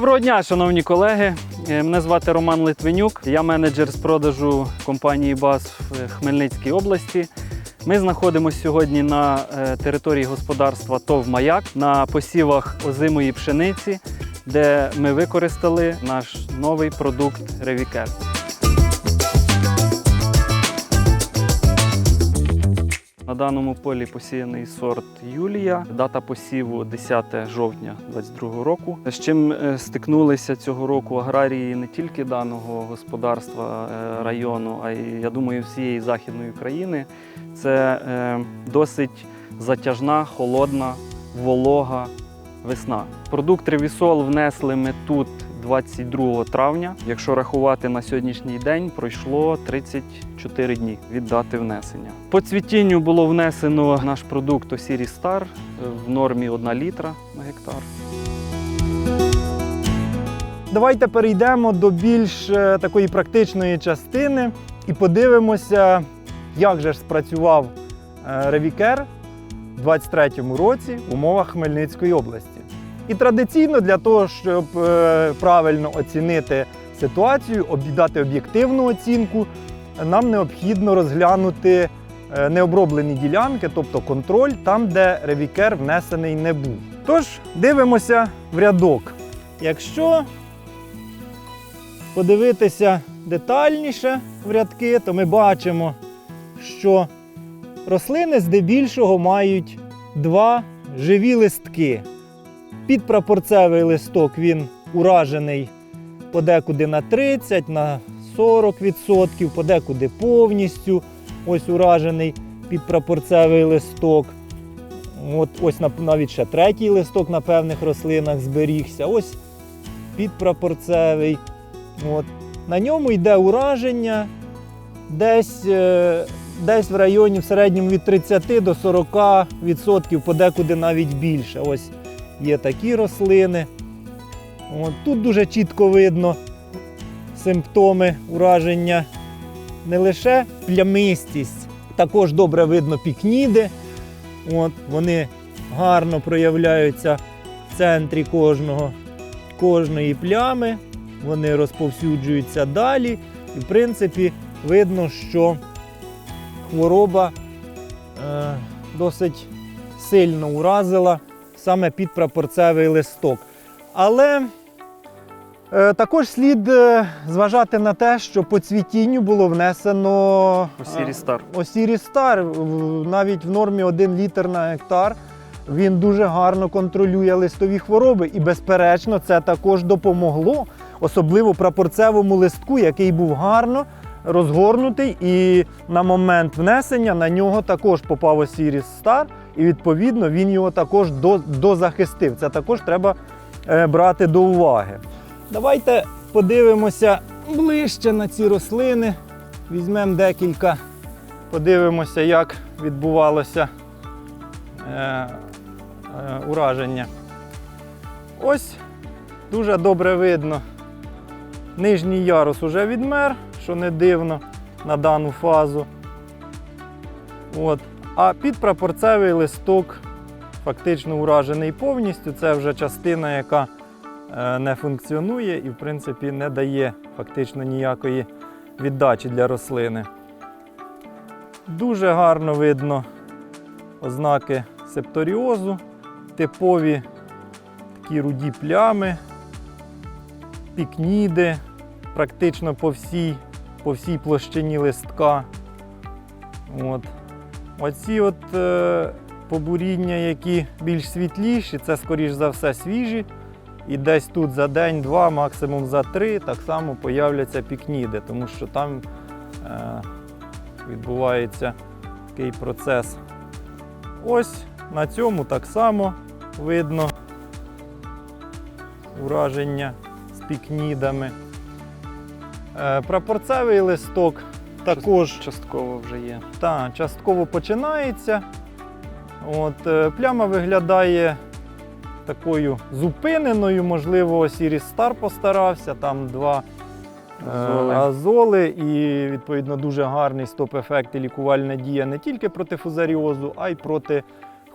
Доброго дня, шановні колеги. Е, Мене звати Роман Литвинюк. Я менеджер з продажу компанії БАС в Хмельницькій області. Ми знаходимося сьогодні на е, території господарства ТОВ Маяк на посівах озимої пшениці, де ми використали наш новий продукт Ревікер. На даному полі посіяний сорт Юлія. Дата посіву 10 жовтня 2022 року. З чим е, стикнулися цього року аграрії не тільки даного господарства е, району, а й я думаю, всієї західної України. Це е, досить затяжна, холодна, волога весна. Продукт Ревісол внесли ми тут 22 травня. Якщо рахувати на сьогоднішній день, пройшло 34 дні від дати внесення. По цвітінню було внесено наш продукт Осірі Стар в нормі 1 літра на гектар. Давайте перейдемо до більш е, такої практичної частини і подивимося, як же ж спрацював е, Ревікер у 2023 році в умовах Хмельницької області. І традиційно для того, щоб е, правильно оцінити ситуацію, обі- дати об'єктивну оцінку, нам необхідно розглянути е, необроблені ділянки, тобто контроль, там, де Ревікер внесений не був. Тож дивимося в рядок. Якщо подивитися детальніше в рядки, то ми бачимо, що рослини здебільшого мають два живі листки. Підпрапорцевий листок він уражений подекуди на 30, на 40%, подекуди повністю ось уражений підпрапорцевий листок. От, ось навіть ще третій листок на певних рослинах зберігся. Ось підпрапорцевий. От. На ньому йде ураження десь, е, десь в районі в середньому від 30 до 40%, подекуди навіть більше. Ось є такі рослини. От. Тут дуже чітко видно симптоми ураження. Не лише плямистість, також добре видно пікніди. От, вони гарно проявляються в центрі кожного, кожної плями вони розповсюджуються далі. І, в принципі, видно, що хвороба е, досить сильно уразила саме підпрапорцевий листок. Але е, також слід е, зважати на те, що по цвітінню було внесено Осірі е, Стар. Осірі Стар навіть в нормі 1 літр на гектар. Він дуже гарно контролює листові хвороби, і, безперечно, це також допомогло, особливо прапорцевому листку, який був гарно розгорнутий, і на момент внесення на нього також попав Осіріс Стар, і відповідно він його також дозахистив. Це також треба е, брати до уваги. Давайте подивимося ближче на ці рослини. Візьмемо декілька, подивимося, як відбувалося е, е, ураження. Ось дуже добре видно. Нижній ярус уже відмер, що не дивно на дану фазу. От. А підпрапорцевий листок фактично уражений повністю. Це вже частина, яка е, не функціонує і, в принципі, не дає фактично ніякої віддачі для рослини. Дуже гарно видно ознаки септоріозу, типові такі руді плями, пікніди практично по всій, по всій площині листка. От. Оці от е, побуріння, які більш світліші, це, скоріш за все, свіжі. І десь тут за день-два, максимум за три, так само появляться пікніди, тому що там е, відбувається такий процес. Ось на цьому так само видно ураження з пікнідами. Е, Прапорцевий листок також Частково вже є. та, частково починається. От, е, пляма виглядає такою зупиненою, можливо, Сіріс Стар постарався, там два е, Азоли. азоли і відповідно дуже гарний стоп-ефект і лікувальна дія не тільки проти фузаріозу, а й проти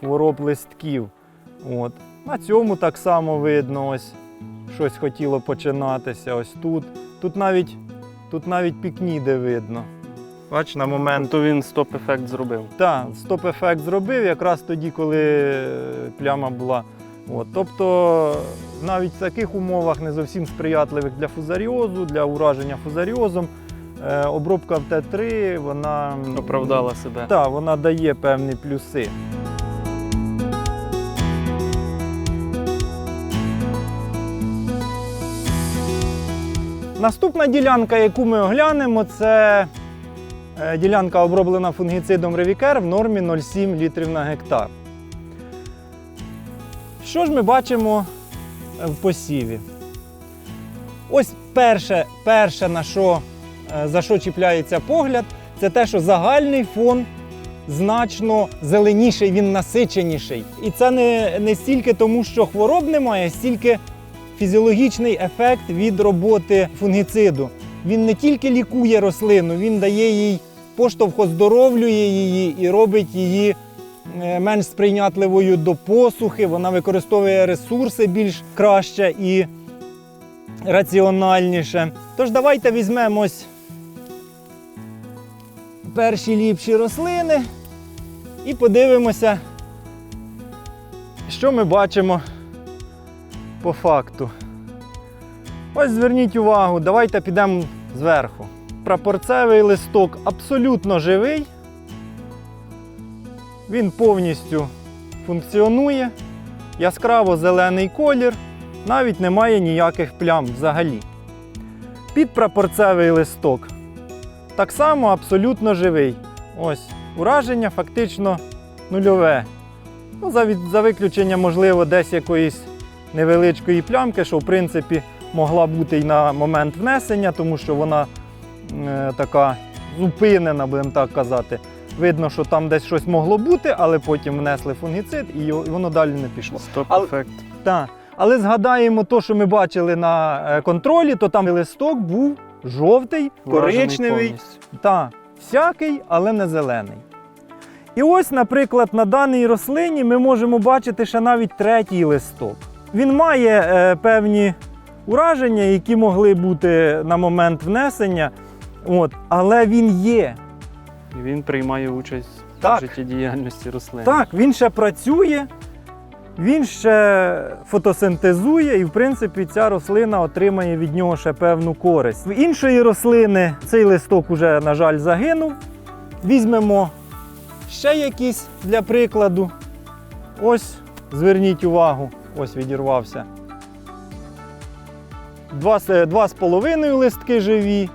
хвороб листків. От. На цьому так само видно, ось, щось хотіло починатися. Ось тут. Тут навіть, тут навіть пікніди видно. Бач, на момент. То він стоп-ефект зробив. Так, стоп-ефект зробив якраз тоді, коли е, пляма була. От, тобто навіть в таких умовах не зовсім сприятливих для фузаріозу, для ураження фузаріозом, е, обробка в Т3 вона Оправдала себе. Так, вона дає певні плюси. Наступна ділянка, яку ми оглянемо, це ділянка оброблена фунгіцидом Ревікер в нормі 0,7 літрів на гектар. Що ж ми бачимо е, в посіві? Ось перше, перше на що, е, за що чіпляється погляд, це те, що загальний фон значно зеленіший, він насиченіший. І це не, не стільки тому, що хвороб немає, стільки фізіологічний ефект від роботи фунгіциду. Він не тільки лікує рослину, він дає їй поштовх оздоровлює її і робить її е, менш сприйнятливою до посухи. Вона використовує ресурси більш краще і раціональніше. Тож давайте візьмемось перші ліпші рослини і подивимося, що ми бачимо по факту. Ось зверніть увагу, давайте підемо зверху. Прапорцевий листок абсолютно живий. Він повністю функціонує. Яскраво зелений колір, навіть немає ніяких плям взагалі. Підпрапорцевий листок так само абсолютно живий. Ось, ураження фактично нульове. Ну, за, від- за виключенням, можливо, десь якоїсь невеличкої плямки, що в принципі могла бути і на момент внесення, тому що вона е, така зупинена, будемо так казати. Видно, що там десь щось могло бути, але потім внесли фунгіцид і воно далі не пішло. Стоп-ефект. Так. Але згадаємо те, що ми бачили на е, контролі, то там листок був жовтий, Вражений коричневий, та, всякий, але не зелений. І ось, наприклад, на даній рослині ми можемо бачити ще навіть третій листок. Він має е, певні ураження, які могли бути на момент внесення, от, але він є. І він приймає участь Так. в життєдіяльності рослин. Так, він ще працює, він ще фотосинтезує, і в принципі ця рослина отримає від нього ще певну користь. В іншої рослини цей листок уже, на жаль, загинув. Візьмемо ще якісь для прикладу. Ось, зверніть увагу, ось відірвався. Два, с- два з половиною листки живі.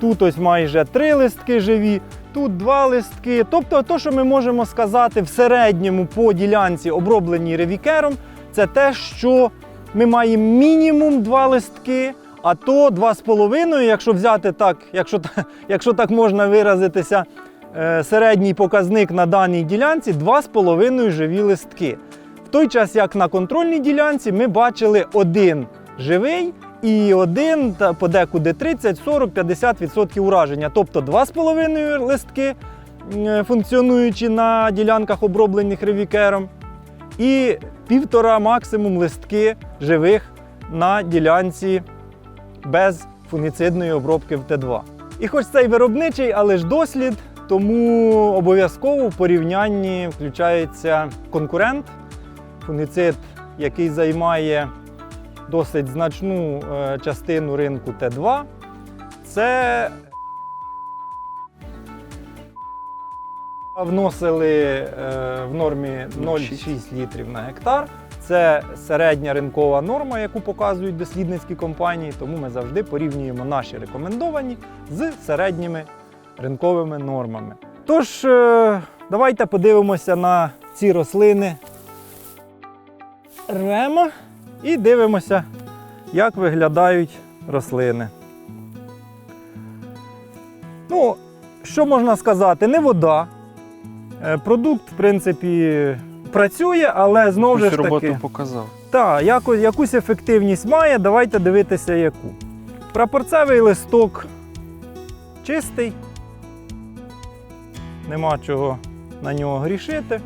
Тут ось майже три листки живі, тут два листки. Тобто, то, що ми можемо сказати в середньому по ділянці, обробленій ревікером, це те, що ми маємо мінімум два листки, а то два з половиною, якщо взяти так, якщо, якщо так можна виразитися, е, середній показник на даній ділянці два з половиною живі листки. В той час, як на контрольній ділянці, ми бачили один живий і один та подекуди 30, 40, 50% ураження. Тобто 2,5 листки е, функціонуючи на ділянках, оброблених ревікером, і півтора максимум листки живих на ділянці без фунгіцидної обробки в Т2. І хоч це й виробничий, але ж дослід, тому обов'язково в порівнянні включається конкурент, фунгіцид, який займає досить значну е, частину ринку Т2. Це вносили е, в нормі 0,6 літрів на гектар. Це середня ринкова норма, яку показують дослідницькі компанії, тому ми завжди порівнюємо наші рекомендовані з середніми ринковими нормами. Тож, е, давайте подивимося на ці рослини рема і дивимося, як виглядають рослини. Ну, що можна сказати? Не вода. Е, Продукт, в принципі, працює, але знову ж таки. роботу показав. Так, яку, якусь ефективність має, давайте дивитися яку. Прапорцевий листок чистий, нема чого на нього грішити.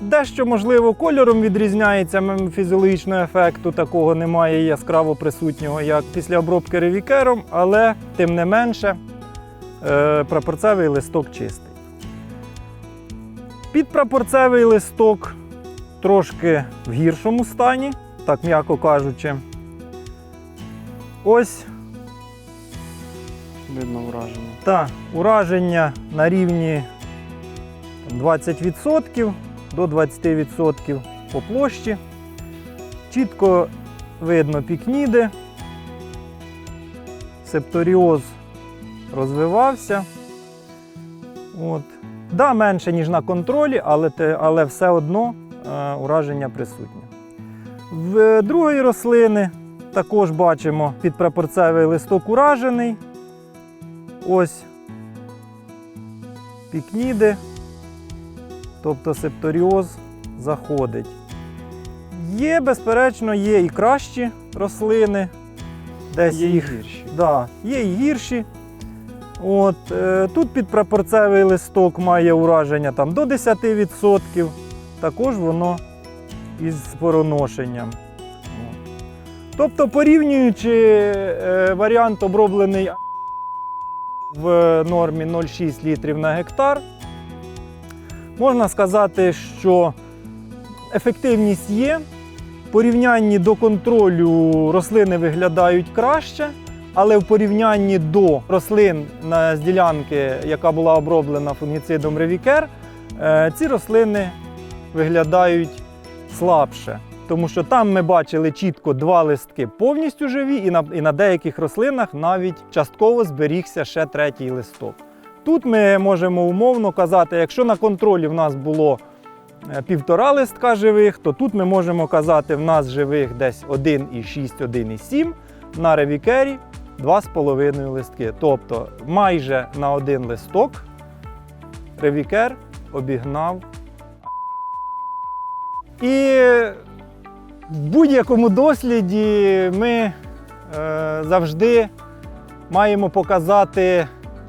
Дещо, можливо, кольором відрізняється, фізіологічного ефекту такого немає яскраво присутнього, як після обробки ревікером, але тим не менше е, прапорцевий листок чистий. Підпрапорцевий листок трошки в гіршому стані, так м'яко кажучи. Ось Видно враження. та ураження на рівні 20% до 20% по площі. Чітко видно пікніди. Септоріоз розвивався. От. Да, менше, ніж на контролі, але, але все одно е, ураження присутнє. В е, другої рослини також бачимо підпрапорцевий листок уражений. Ось пікніди, тобто септоріоз заходить. Є, безперечно, є і кращі рослини. Десь Є і гірші. Да, є і гірші. От, е, тут підпрапорцевий листок має ураження там, до 10%. Також воно із спороношенням. От. Тобто, порівнюючи е, варіант оброблений в нормі 0,6 літрів на гектар, можна сказати, що ефективність є. В порівнянні до контролю рослини виглядають краще, але в порівнянні до рослин з ділянки, яка була оброблена фунгіцидом Ревікер, ці рослини виглядають слабше. Тому що там ми бачили чітко два листки повністю живі, і на, і на деяких рослинах навіть частково зберігся ще третій листок. Тут ми можемо умовно казати, якщо на контролі в нас було е, півтора листка живих, то тут ми можемо казати, в нас живих десь 1,6, 1,7, на ревікері 2,5 листки. Тобто майже на один листок ревікер обігнав. І в будь-якому досліді ми е, завжди маємо показати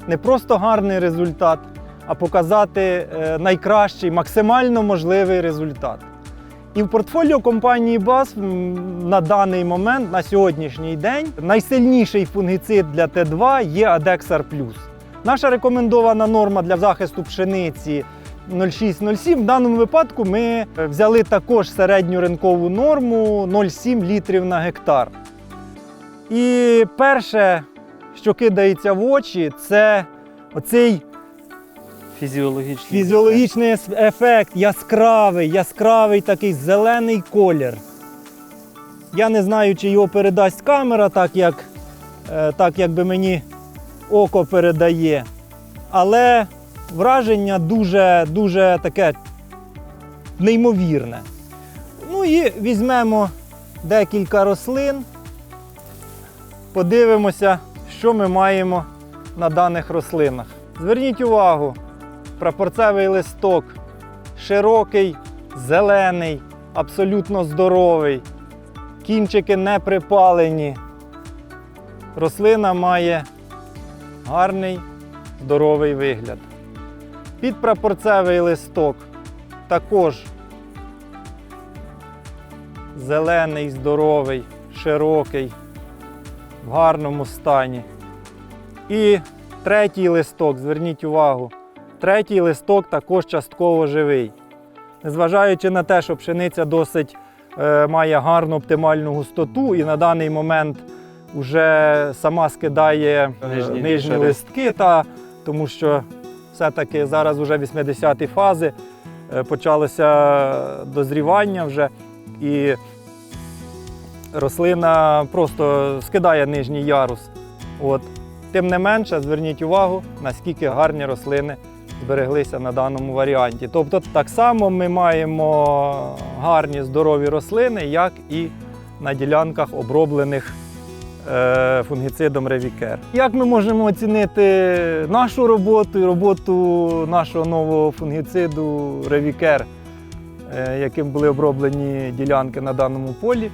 не просто гарний результат, а показати е, найкращий, максимально можливий результат. І в портфоліо компанії м, на даний момент, на сьогоднішній день, найсильніший фунгіцид для Т2 є Adexar Plus. Наша рекомендована норма для захисту пшениці 0,6-0,7. В даному випадку ми е, взяли також середню ринкову норму 0,7 літрів на гектар. І перше, що кидається в очі, це оцей Фізіологічний. Фізіологічний ес- ефект яскравий, яскравий такий зелений колір. Я не знаю, чи його передасть камера, так як, е, так як би мені око передає. Але враження дуже, дуже таке неймовірне. Ну і візьмемо декілька рослин, подивимося, що ми маємо на даних рослинах. Зверніть увагу, прапорцевий листок широкий, зелений, абсолютно здоровий. Кінчики не припалені. Рослина має гарний здоровий вигляд. Підпрапорцевий листок також зелений, здоровий, широкий, в гарному стані. І третій листок, зверніть увагу, Третій листок також частково живий. Незважаючи на те, що пшениця досить е, має гарну оптимальну густоту і на даний момент вже сама скидає е, Нижні нижні, листки, та, тому що все-таки зараз вже 80-ті фази, е, почалося дозрівання вже, і рослина просто скидає нижній ярус. От. Тим не менше, зверніть увагу, наскільки гарні рослини збереглися на даному варіанті. Тобто, так само ми маємо гарні здорові рослини, як і на ділянках оброблених е, фунгіцидом Ревікер. Як ми можемо оцінити нашу роботу і роботу нашого нового фунгіциду Ревікер, яким були оброблені ділянки на даному полі?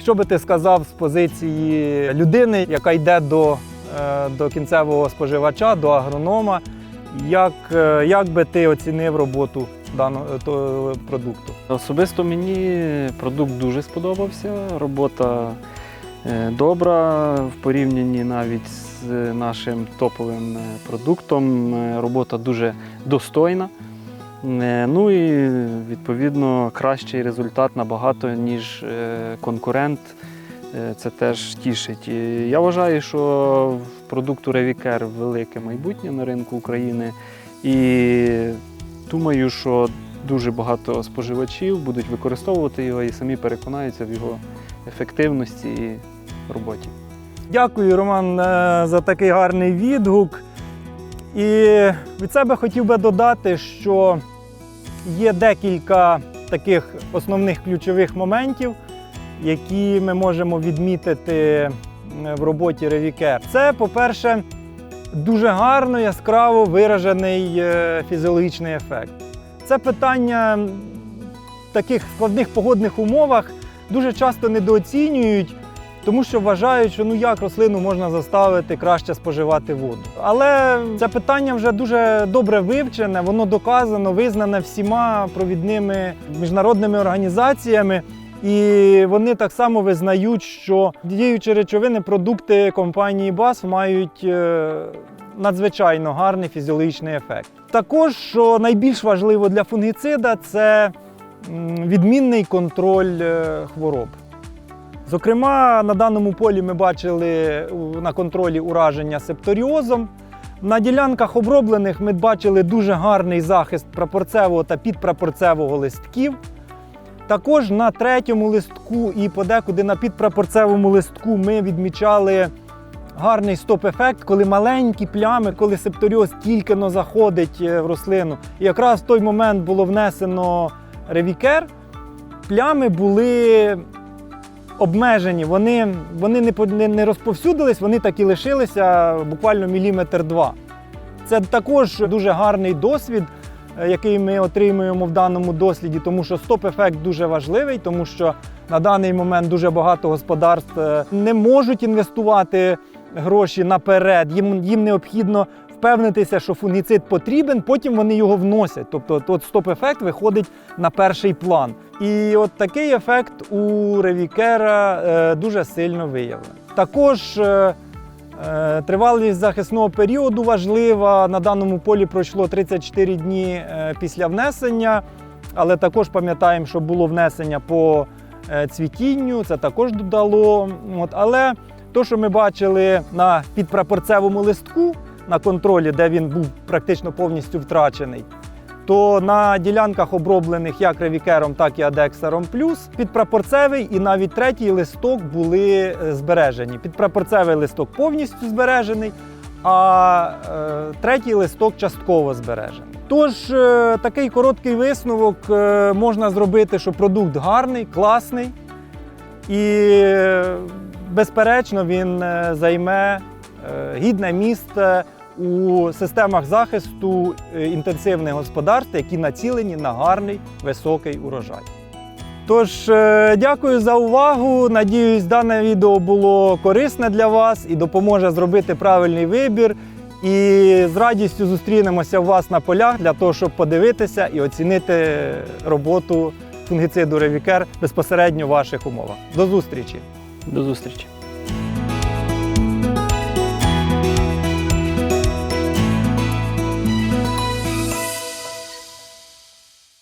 Що би ти сказав з позиції людини, яка йде до, е, до кінцевого споживача, до агронома? Як, е, як би ти оцінив роботу даного е, продукту? Особисто мені продукт дуже сподобався. Робота добра в порівнянні навіть з нашим топовим продуктом. Робота дуже достойна. Е, Ну і відповідно кращий результат набагато, ніж е, конкурент. Е, Це теж тішить. І я вважаю, що в продукту Revicare велике майбутнє на ринку України. І думаю, що дуже багато споживачів будуть використовувати його і самі переконаються в його ефективності і роботі. Дякую, Роман, за такий гарний відгук. І від себе хотів би додати, що є декілька таких основних ключових моментів, які ми можемо відмітити в роботі Revicare. Це, по-перше, дуже гарно, яскраво виражений е, фізіологічний ефект. Це питання в таких складних погодних умовах дуже часто недооцінюють тому що вважають, що ну як рослину можна заставити краще споживати воду. Але це питання вже дуже добре вивчене, воно доказано, визнане всіма провідними міжнародними організаціями. І вони так само визнають, що діючі речовини, продукти компанії BASF мають е, надзвичайно гарний фізіологічний ефект. Також, що найбільш важливо для фунгіцида, це відмінний контроль е, хвороб. Зокрема, на даному полі ми бачили на контролі ураження септоріозом. На ділянках оброблених ми бачили дуже гарний захист прапорцевого та підпрапорцевого листків. Також на третьому листку і подекуди на підпрапорцевому листку ми відмічали гарний стоп-ефект, коли маленькі плями, коли септоріоз тільки но заходить е, в рослину. І якраз в той момент було внесено ревікер. Плями були обмежені, вони, вони не, не, розповсюдились, вони так і лишилися буквально міліметр-два. Це також дуже гарний досвід, е, який ми отримуємо в даному досліді, тому що стоп-ефект дуже важливий, тому що на даний момент дуже багато господарств е, не можуть інвестувати гроші наперед. Їм, їм необхідно впевнитися, що фунгіцид потрібен, потім вони його вносять. Тобто от стоп-ефект виходить на перший план. І от такий ефект у ревікера е, дуже сильно виявлений. Також е, е, тривалість захисного періоду важлива. На даному полі пройшло 34 дні е, після внесення, але також пам'ятаємо, що було внесення по е, цвітінню, це також додало. От, але то, що ми бачили на підпрапорцевому листку на контролі, де він був практично повністю втрачений, то на ділянках оброблених як ревікером, так і адексером плюс підпрапорцевий і навіть третій листок були е, збережені. Підпрапорцевий листок повністю збережений, а е, третій листок частково збережений. Тож е, такий короткий висновок е, можна зробити, що продукт гарний, класний і, е, безперечно, він е, займе гідне місце у системах захисту е, інтенсивних господарств, які націлені на гарний високий урожай. Тож, е, дякую за увагу. Надіюсь, дане відео було корисне для вас і допоможе зробити правильний вибір. І з радістю зустрінемося у вас на полях для того, щоб подивитися і оцінити роботу фунгіциду Ревікер безпосередньо в ваших умовах. До зустрічі! До зустрічі!